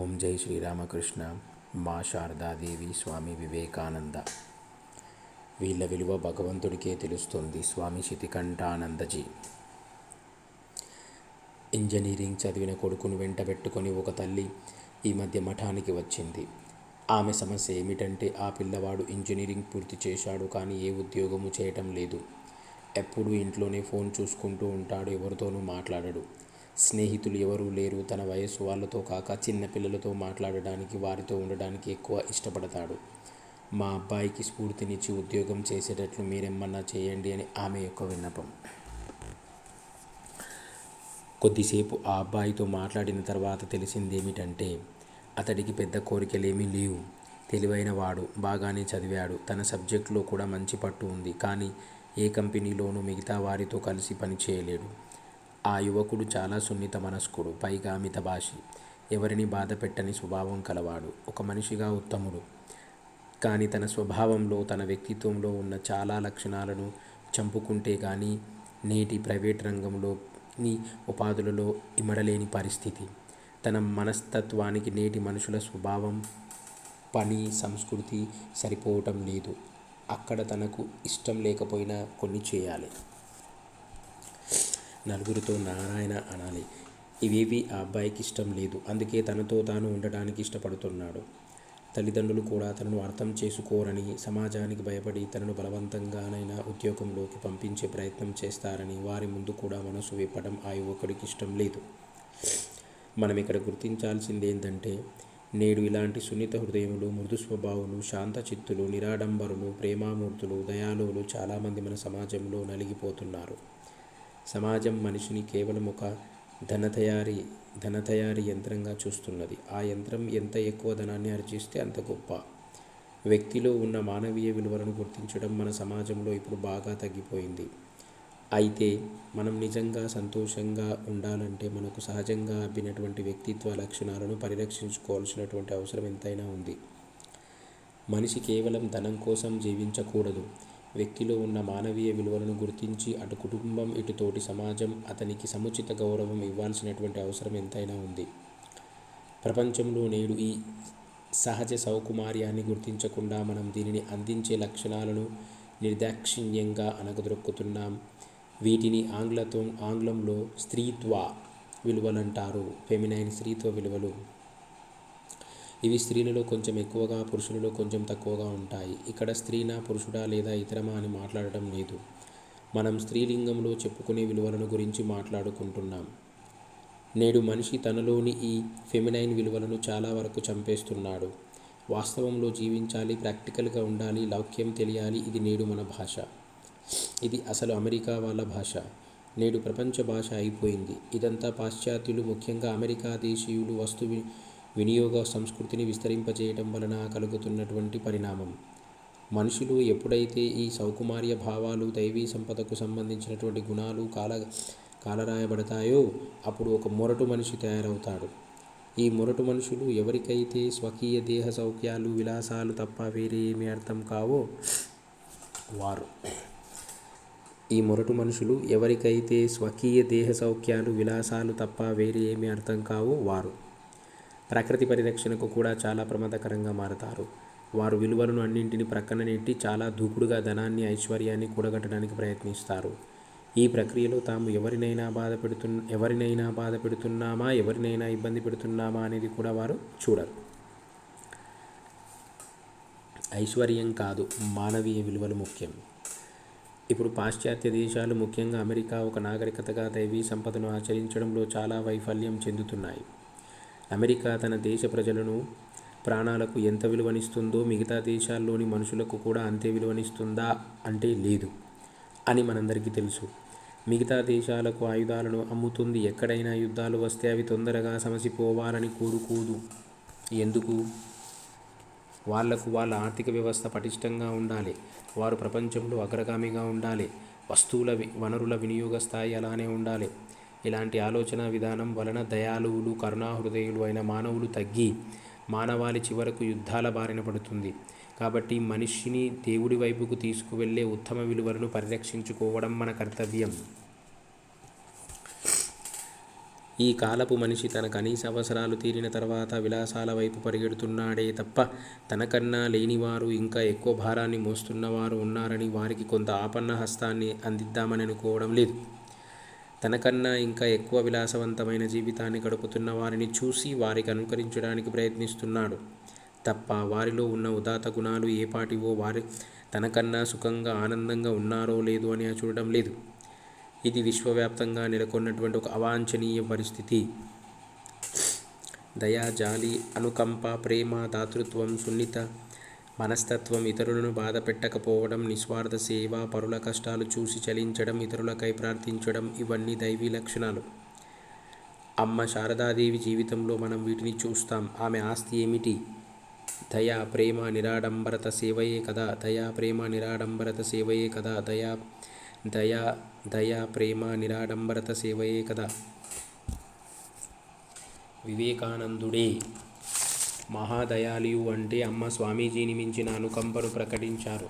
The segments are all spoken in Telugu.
ఓం జై శ్రీరామకృష్ణ. మా శారదాదేవి స్వామి వివేకానంద. వీళ్ళ విలువ భగవంతుడికే తెలుస్తుంది స్వామి శితికంఠానందజీ. ఇంజనీరింగ్ చదివిన కొడుకును వెంటబెట్టుకొని ఒక తల్లి ఈ మధ్య మఠానికి వచ్చింది. ఆమె సమస్య ఏమిటంటే ఆ పిల్లవాడు ఇంజనీరింగ్ పూర్తి చేశాడు కానీ ఏ ఉద్యోగము చేయటం లేదు. ఎప్పుడూ ఇంట్లోనే ఫోన్ చూసుకుంటూ ఉంటాడు ఎవరితోనూ మాట్లాడడు. స్నేహితులు ఎవరూ లేరు. తన వయస్సు వాళ్ళతో కాక చిన్న పిల్లలతో మాట్లాడడానికి వారితో ఉండడానికి ఎక్కువ ఇష్టపడతాడు. మా అబ్బాయికి స్ఫూర్తినిచ్చి ఉద్యోగం చేసేటట్లు మీరేమన్నా చేయండి అని ఆమె యొక్క విన్నపం. కొద్దిసేపు ఆ అబ్బాయితో మాట్లాడిన తర్వాత తెలిసిందేమిటంటే అతడికి పెద్ద కోరికలేమీ లేవు. తెలివైన వాడు బాగానే చదివాడు. తన సబ్జెక్టులో కూడా మంచి పట్టు ఉంది. కానీ ఏ కంపెనీలోనూ మిగతా వారితో కలిసి పని చేయలేడు ఆ యువకుడు చాలా సున్నిత మనస్కుడు పైగా మితభాషి. ఎవరిని బాధ పెట్టని స్వభావం కలవాడు. ఒక మనిషిగా ఉత్తముడు. కానీ తన స్వభావంలో తన వ్యక్తిత్వంలో ఉన్న చాలా లక్షణాలను చంపుకుంటే కానీ నేటి ప్రైవేట్ రంగంలోని ఉపాధులలో ఇమడలేని పరిస్థితి. తన మనస్తత్వానికి నేటి మనుషుల స్వభావం పని సంస్కృతి సరిపోవటం లేదు. అక్కడ తనకు ఇష్టం లేకపోయినా కొన్ని చేయాలి. నలుగురితో నారాయణ అనాలి. ఇవేవి ఆ అబ్బాయికి ఇష్టం లేదు. అందుకే తనతో తాను ఉండడానికి ఇష్టపడుతున్నాడు. తల్లిదండ్రులు కూడా తనను అర్థం చేసుకోరని సమాజానికి భయపడి తనను బలవంతంగానైనా ఉద్యోగంలోకి పంపించే ప్రయత్నం చేస్తారని వారి ముందు కూడా మనసు విప్పడం ఆ యువకుడికి ఇష్టం లేదు. మనం ఇక్కడ గుర్తించాల్సింది ఏంటంటే నేడు ఇలాంటి సున్నిత హృదయములు మృదు స్వభావులు శాంత చిత్తులు నిరాడంబరులు ప్రేమామూర్తులు దయాలువులు చాలామంది మన సమాజంలో నలిగిపోతున్నారు. సమాజం మనిషిని కేవలం ఒక ధన తయారీ ధన తయారీ యంత్రంగా చూస్తున్నది. ఆ యంత్రం ఎంత ఎక్కువ ధనాన్ని ఆర్జిస్తే అంత గొప్ప. వ్యక్తిలో ఉన్న మానవీయ విలువలను గుర్తించడం మన సమాజంలో ఇప్పుడు బాగా తగ్గిపోయింది. అయితే మనం నిజంగా సంతోషంగా ఉండాలంటే మనకు సహజంగా అబ్బినటువంటి వ్యక్తిత్వ లక్షణాలను పరిరక్షించుకోవాల్సినటువంటి అవసరం ఎంతైనా ఉంది. మనిషి కేవలం ధనం కోసం జీవించకూడదు. వ్యక్తిలో ఉన్న మానవీయ విలువలను గుర్తించి అటు కుటుంబం ఇటు తోటి సమాజం అతనికి సముచిత గౌరవం ఇవ్వాల్సినటువంటి అవసరం ఎంతైనా ఉంది. ప్రపంచంలో నేడు ఈ సహజ సౌకుమార్యాన్ని గుర్తించకుండా మనం దీనిని అందించే లక్షణాలను నిర్దాక్షిణ్యంగా అనగదొక్కుతున్నాం వీటిని ఆంగ్లతో ఆంగ్లంలో స్త్రీత్వ విలువలంటారు. ఫెమినైన్ స్త్రీత్వ విలువలు. ఇవి స్త్రీలలో కొంచెం ఎక్కువగా పురుషులలో కొంచెం తక్కువగా ఉంటాయి. ఇక్కడ స్త్రీనా పురుషుడా లేదా ఇతరమా అని మాట్లాడటం లేదు. మనం స్త్రీలింగంలో చెప్పుకునే విలువలను గురించి మాట్లాడుకుంటున్నాం. నేడు మనిషి తనలోని ఈ ఫెమినైన్ విలువలను చాలా వరకు చంపేస్తున్నాడు. వాస్తవంలో జీవించాలి ప్రాక్టికల్గా ఉండాలి లౌక్యం తెలియాలి ఇది నేడు మన భాష. ఇది అసలు అమెరికా వాళ్ళ భాష. నేడు ప్రపంచ భాష అయిపోయింది. ఇదంతా పాశ్చాత్యులు ముఖ్యంగా అమెరికా దేశీయులు వస్తు వినియోగ సంస్కృతిని విస్తరింపజేయటం వలన కలుగుతున్నటువంటి పరిణామం. మనుషులు ఎప్పుడైతే ఈ సౌకుమార్య భావాలు దైవీ సంపదకు సంబంధించినటువంటి గుణాలు కాల కాలరాయబడతాయో అప్పుడు ఒక మొరటు మనిషి తయారవుతాడు. ఈ మొరటు మనుషులు ఎవరికైతే స్వకీయ దేహ సౌఖ్యాలు విలాసాలు తప్ప వేరే ఏమి అర్థం కావో వారు. ఈ మొరటు మనుషులు ఎవరికైతే స్వకీయ దేహ సౌఖ్యాలు విలాసాలు తప్ప వేరే ఏమి అర్థం కావో వారు. ప్రకృతి పరిరక్షణకు కూడా చాలా ప్రమాదకరంగా మారతారు. వారు విలువలను అన్నింటిని ప్రక్కన నెట్టి చాలా దూకుడుగా ధనాన్ని ఐశ్వర్యాన్ని కూడగట్టడానికి ప్రయత్నిస్తారు. ఈ ప్రక్రియలో తాము ఎవరినైనా బాధ పెడుతున్న ఎవరినైనా బాధ పెడుతున్నామా ఎవరినైనా ఇబ్బంది పెడుతున్నామా అనేది కూడా వారు చూడరు. ఐశ్వర్యం కాదు మానవీయ విలువలు ముఖ్యం. ఇప్పుడు పాశ్చాత్య దేశాలు ముఖ్యంగా అమెరికా ఒక నాగరికతగా దైవీ సంపదను ఆచరించడంలో చాలా వైఫల్యం చెందుతున్నాయి. అమెరికా తన దేశ ప్రజలను ప్రాణాలకు ఎంత విలువనిస్తుందో మిగతా దేశాల్లోని మనుషులకు కూడా అంతే విలువనిస్తుందా అంటే లేదు అని మనందరికీ తెలుసు. మిగతా దేశాలకు ఆయుధాలను అమ్ముతుంది. ఎక్కడైనా యుద్ధాలు వస్తే అవి తొందరగా సమసిపోవాలని కోరుకోదు. ఎందుకు? వాళ్ళకు వాళ్ళ ఆర్థిక వ్యవస్థ పటిష్టంగా ఉండాలి. వారు ప్రపంచంలో అగ్రగామిగా ఉండాలి. వస్తువుల వనరుల వినియోగ స్థాయి అలానే ఉండాలి. ఇలాంటి ఆలోచన విధానం వలన దయాలువులు కరుణాహృదయులు అయిన మానవులు తగ్గి మానవాళి చివరకు యుద్ధాల బారిన పడుతుంది. కాబట్టి మనిషిని దేవుడి వైపుకు తీసుకువెళ్ళే ఉత్తమ విలువలను పరిరక్షించుకోవడం మన కర్తవ్యం. ఈ కాలపు మనిషి తన కనీస అవసరాలు తీరిన తర్వాత విలాసాల వైపు పరిగెడుతున్నాడే తప్ప తనకన్నా లేనివారు ఇంకా ఎక్కువ భారాన్ని మోస్తున్నవారు ఉన్నారని వారికి కొంత ఆపన్న హస్తాన్ని అందిద్దామని అనుకోవడం లేదు. తనకన్నా ఇంకా ఎక్కువ విలాసవంతమైన జీవితాన్ని గడుపుతున్న వారిని చూసి వారికి అనుకరించడానికి ప్రయత్నిస్తున్నాడు. తప్ప వారిలో ఉన్న ఉదాత గుణాలు ఏపాటివో వారి తనకన్నా సుఖంగా ఆనందంగా ఉన్నారో లేదో అని చూడడం లేదు. ఇది విశ్వవ్యాప్తంగా నెలకొన్నటువంటి ఒక అవాంఛనీయ పరిస్థితి. దయా జాలి అనుకంప ప్రేమ దాతృత్వం సున్నిత మనస్తత్వం ఇతరులను బాధ పెట్టకపోవడం నిస్వార్థ సేవ పరుల కష్టాలు చూసి చలించడం ఇతరులకై ప్రార్థించడం ఇవన్నీ దైవీ లక్షణాలు. అమ్మ శారదాదేవి జీవితంలో మనం వీటిని చూస్తాం. ఆమె ఆస్తి ఏమిటి? దయా ప్రేమ నిరాడంబరత సేవయే కదా. దయా ప్రేమ నిరాడంబరత సేవయే కదా. దయా దయా దయా ప్రేమ నిరాడంబరత సేవయే కదా. వివేకానందుడే మహాదయాలియు అంటే అమ్మ స్వామీజీని మించిన అనుకంపను ప్రకటించారు.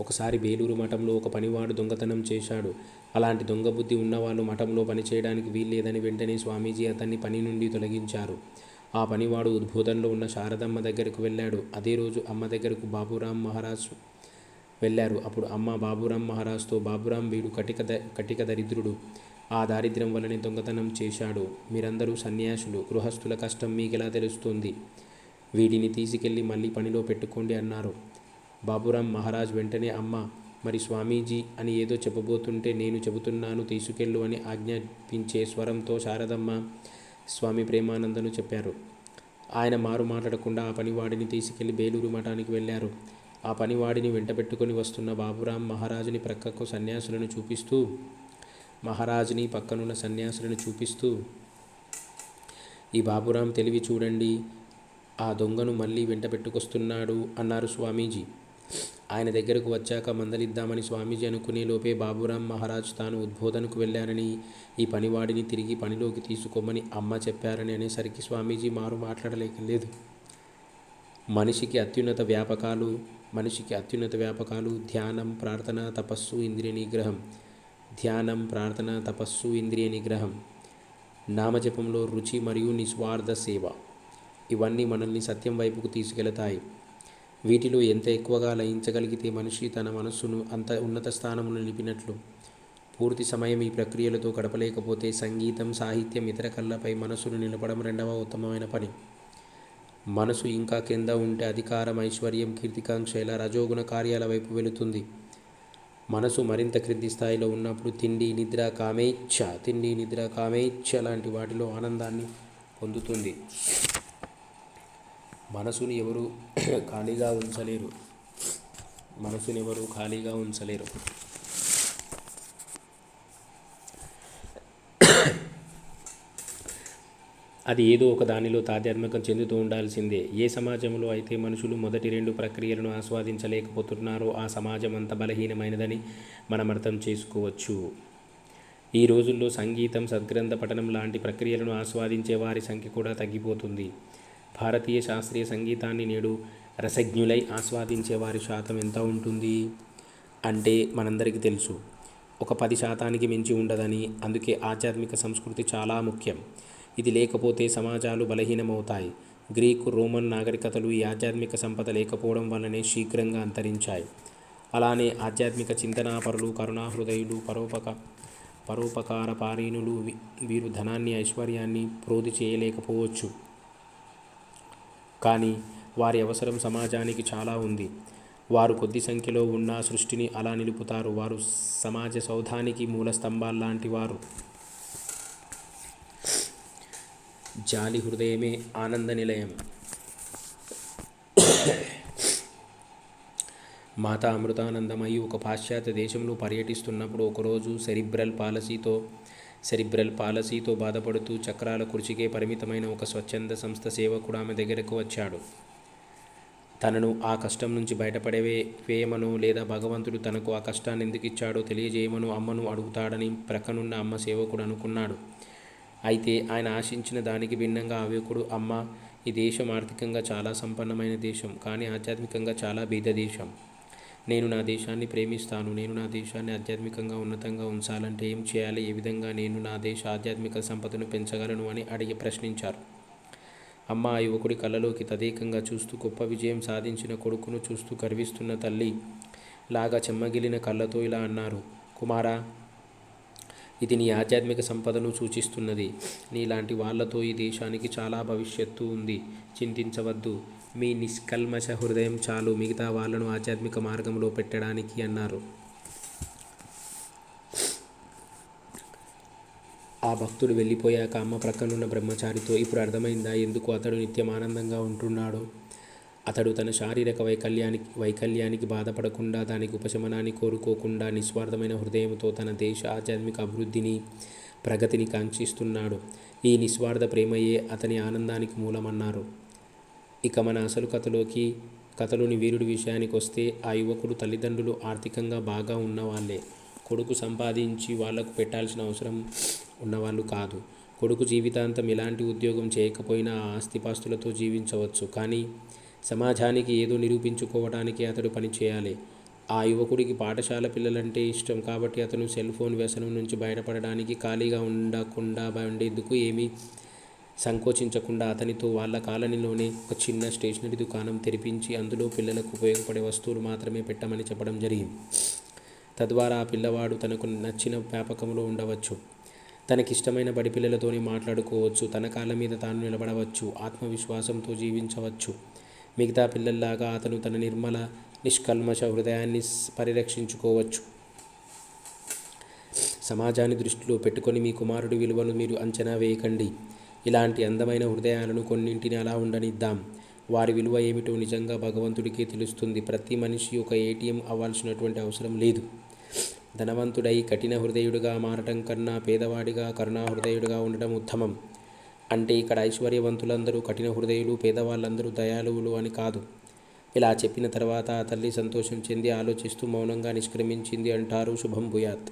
ఒకసారి బేలూరు మఠంలో ఒక పనివాడు దొంగతనం చేశాడు. అలాంటి దొంగ బుద్ధి ఉన్నవాళ్ళు మఠంలో పనిచేయడానికి వీల్లేదని వెంటనే స్వామీజీ అతన్ని పని నుండి తొలగించారు. ఆ పనివాడు ఉద్బోధనలో ఉన్న శారదమ్మ దగ్గరకు వెళ్ళాడు. అదే రోజు అమ్మ దగ్గరకు బాబురాం మహారాజ్ వెళ్ళారు. అప్పుడు అమ్మ బాబురాం మహారాజ్తో బాబురాం వీడు కటిక ద కటిక దరిద్రుడు. ఆ దారిద్ర్యం వల్లనే దొంగతనం చేశాడు. మీరందరూ సన్యాసులు. గృహస్థుల కష్టం మీకెలా తెలుస్తుంది? వీడిని తీసుకెళ్ళి మళ్ళీ పనిలో పెట్టుకోండి అన్నారు. బాబురాం మహారాజ్ వెంటనే అమ్మ మరి స్వామీజీ అని ఏదో చెప్పబోతుంటే నేను చెబుతున్నాను తీసుకెళ్ళు అని ఆజ్ఞాపించే స్వరంతో శారదమ్మ స్వామి ప్రేమానందను చెప్పారు. ఆయన మారు మాట్లాడకుండా ఆ పనివాడిని తీసుకెళ్ళి బేలూరు మఠానికి వెళ్ళారు. ఆ పనివాడిని వెంటబెట్టుకొని వస్తున్న బాబురాం మహారాజుని ప్రక్కకు సన్యాసులను చూపిస్తూ మహారాజుని పక్కనున్న సన్యాసులను చూపిస్తూ ఈ బాబురాం తెలివి చూడండి ఆ దొంగను మళ్ళీ వెంట పెట్టుకొస్తున్నాడు అన్నారు స్వామీజీ. ఆయన దగ్గరకు వచ్చాక మందలిద్దామని స్వామీజీ అనుకునే లోపే బాబురాం మహారాజ్ తాను ఉద్బోధనకు వెళ్ళానని ఈ పనివాడిని తిరిగి పనిలోకి తీసుకోమని అమ్మ చెప్పారని అనేసరికి స్వామీజీ మారు మాట్లాడలేకలేదు. మనిషికి అత్యున్నత వ్యాపకాలు మనిషికి అత్యున్నత వ్యాపకాలు ధ్యానం ప్రార్థన తపస్సు ఇంద్రియ నిగ్రహం ధ్యానం ప్రార్థన తపస్సు ఇంద్రియ నిగ్రహం నామజపంలో రుచి మరియు నిస్వార్థ సేవ ఇవన్నీ మనల్ని సత్యం వైపుకు తీసుకెళతాయి. వీటిలో ఎంత ఎక్కువగా లయించగలిగితే మనిషి తన మనస్సును అంత ఉన్నత స్థానమును నిలిపినట్లు? పూర్తి సమయం ఈ ప్రక్రియలతో గడపలేకపోతే సంగీతం సాహిత్యం ఇతర కళ్ళపై మనసును నిలపడం రెండవ ఉత్తమమైన పని. మనసు ఇంకా కింద ఉంటే అధికారం ఐశ్వర్యం కీర్తికాంక్ష ఇలా రజోగుణ కార్యాల వైపు వెళుతుంది. మనసు మరింత క్రింది స్థాయిలో ఉన్నప్పుడు తిండి నిద్ర కామేచ్ఛ తిండి నిద్ర కామేచ్ఛ లాంటి వాటిలో ఆనందాన్ని పొందుతుంది. మనసుని ఎవరు ఖాళీగా ఉంచలేరు. మనసుని ఎవరు ఖాళీగా ఉంచలేరు. అది ఏదో ఒక దానిలో తాదాత్మ్యకం చెందుతూ ఉండాల్సిందే. ఏ సమాజంలో అయితే మనుషులు మొదటి రెండు ప్రక్రియలను ఆస్వాదించలేకపోతున్నారో ఆ సమాజం అంత బలహీనమైనదని మనం అర్థం చేసుకోవచ్చు. ఈ రోజుల్లో సంగీతం సద్గ్రంథ పఠనం లాంటి ప్రక్రియలను ఆస్వాదించే వారి సంఖ్య కూడా తగ్గిపోతుంది. భారతీయ శాస్త్రీయ సంగీతాన్ని నేడు రసజ్ఞులై ఆస్వాదించే వారి శాతం ఎంత ఉంటుంది? అంటే మనందరికీ తెలుసు. ఒక పది శాతానికి మించి ఉండదని అందుకే ఆధ్యాత్మిక సంస్కృతి చాలా ముఖ్యం. ఇది లేకపోతే సమాజాలు బలహీనమవుతాయి. గ్రీకు రోమన్ నాగరికతలు ఈ ఆధ్యాత్మిక సంపద లేకపోవడం వల్లనే శీఘ్రంగా అంతరించాయి. అలానే ఆధ్యాత్మిక చింతనాపరులు కరుణాహృదయులు పరోపక పరోపకార పారీణులు వీరు ధనాన్ని ఐశ్వర్యాన్ని ప్రోధి చేయలేకపోవచ్చు. కానీ వారి అవసరం సమాజానికి చాలా ఉంది. వారు కొద్ది సంఖ్యలో ఉన్న సృష్టిని అలా నిలుపుతారు. వారు సమాజ సౌధానికి మూల స్తంభాల్లాంటి వారు జాలి హృదయమే ఆనంద నిలయం మాతా అమృతానందమై ఒక పాశ్చాత్య దేశంలో పర్యటిస్తున్నప్పుడు ఒకరోజు సెరిబ్రల్ పాలసీతో సెరిబ్రల్ పాలసీతో బాధపడుతూ చక్రాల కుర్చీకే పరిమితమైన ఒక స్వచ్ఛంద సంస్థ సేవకుడు ఆమె దగ్గరకు వచ్చాడు. తనను ఆ కష్టం నుంచి బయటపడేవే వేయమనో లేదా భగవంతుడు తనకు ఆ కష్టాన్ని ఎందుకు ఇచ్చాడో తెలియజేయమనో అమ్మను అడుగుతాడని ప్రక్కనున్న అమ్మ సేవకుడు అనుకున్నాడు. అయితే ఆయన ఆశించిన దానికి భిన్నంగా ఆ యువకుడు అమ్మ ఈ దేశం ఆర్థికంగా చాలా సంపన్నమైన దేశం కానీ ఆధ్యాత్మికంగా చాలా బీద దేశం. నేను నా దేశాన్ని ప్రేమిస్తాను నేను నా దేశాన్ని ఆధ్యాత్మికంగా ఉన్నతంగా ఉంచాలంటే ఏం చేయాలి? ఏ విధంగా నేను నా దేశ ఆధ్యాత్మిక సంపదను పెంచగలను అని అడిగి ప్రశ్నించారు. అమ్మ ఆ యువకుడి కళ్ళలోకి తదేకంగా చూస్తూ గొప్ప విజయం సాధించిన కొడుకును చూస్తూ గర్విస్తున్న తల్లి లాగా చెమ్మగిలిన కళ్ళతో ఇలా అన్నారు కుమారా ఇది నీ ఆధ్యాత్మిక సంపదను సూచిస్తున్నది. నీలాంటి వాళ్ళతో ఈ దేశానికి చాలా భవిష్యత్తు ఉంది. చింతించవద్దు. మీ నిష్కల్మష హృదయం చాలు. మిగతా వాళ్ళను ఆధ్యాత్మిక మార్గంలో పెట్టడానికి అన్నారు. ఆ భక్తుడు వెళ్ళిపోయాక అమ్మ ప్రక్కనున్న బ్రహ్మచారితో ఇప్పుడు అర్థమైందా? ఎందుకు అతడు నిత్యం ఆనందంగా ఉంటున్నాడు? అతడు తన శారీరక వైకల్యానికి వైకల్యానికి బాధపడకుండా దానికి ఉపశమనాన్ని కోరుకోకుండా నిస్వార్థమైన హృదయంతో తన దేశ ఆధ్యాత్మిక అభివృద్ధిని ప్రగతిని కాంక్షిస్తున్నాడు. ఈ నిస్వార్థ ప్రేమయే అతని ఆనందానికి మూలమన్నారు. ఇక మన అసలు కథలోకి కథలోని వీరుడి విషయానికి వస్తే ఆ యువకుడు తల్లిదండ్రులు ఆర్థికంగా బాగా ఉన్నవాళ్ళే కొడుకు సంపాదించి వాళ్ళకు పెట్టాల్సిన అవసరం ఉన్నవాళ్ళు కాదు. కొడుకు జీవితాంతం ఎలాంటి ఉద్యోగం చేయకపోయినా ఆ ఆస్తిపాస్తులతో జీవించవచ్చు. కానీ సమాజానికి ఏదో నిరూపించుకోవడానికి అతడు పని చేయాలి. ఆ యువకుడికి పాఠశాల పిల్లలంటే ఇష్టం కాబట్టి అతను సెల్ ఫోన్ వ్యసనం నుంచి బయటపడడానికి ఖాళీగా ఉండకుండా ఉండేందుకు ఏమీ సంకోచించకుండా అతనితో వాళ్ళ కాలనీలోనే ఒక చిన్న స్టేషనరీ దుకాణం తెరిపించి అందులో పిల్లలకు ఉపయోగపడే వస్తువులు మాత్రమే పెట్టమని చెప్పడం జరిగింది. తద్వారా ఆ పిల్లవాడు తనకు నచ్చిన వ్యాపకంలో ఉండవచ్చు. తనకిష్టమైన బడి పిల్లలతోనే మాట్లాడుకోవచ్చు. తన కాళ్ళ మీద తాను నిలబడవచ్చు. ఆత్మవిశ్వాసంతో జీవించవచ్చు. మిగతా పిల్లల్లాగా అతను తన నిర్మల నిష్కల్మష హృదయాన్ని పరిరక్షించుకోవచ్చు. సమాజాన్ని దృష్టిలో పెట్టుకొని మీ కుమారుడి విలువను మీరు అంచనా వేయకండి. ఇలాంటి అందమైన హృదయాలను కొన్నింటిని అలా ఉండనిద్దాం. వారి విలువ ఏమిటో నిజంగా భగవంతుడికే తెలుస్తుంది. ప్రతి మనిషి ఒక ఏటీఎం అవ్వాల్సినటువంటి అవసరం లేదు. ధనవంతుడై కఠిన హృదయుడిగా మారటం కన్నా పేదవాడిగా కరుణాహృదయుడిగా ఉండటం ఉత్తమం. అంటే ఇక్కడ ఐశ్వర్యవంతులందరూ కఠిన హృదయులు పేదవాళ్ళందరూ దయాళువులు అని కాదు. ఇలా చెప్పిన తర్వాత ఆ తల్లి సంతోషం చెంది ఆలోచిస్తూ మౌనంగా నిష్క్రమించింది అంటారు శుభం భూయాత్.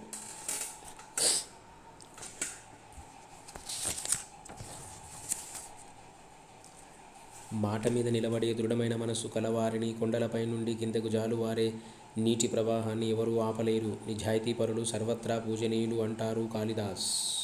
మాట మీద నిలబడే దృఢమైన మనస్సు కలవారిని కొండలపై నుండి కిందకు జాలువారే నీటి ప్రవాహాన్ని ఎవరూ ఆపలేరు. నిజాయితీ పరులు సర్వత్రా పూజనీయులు అంటారు కాళిదాస్.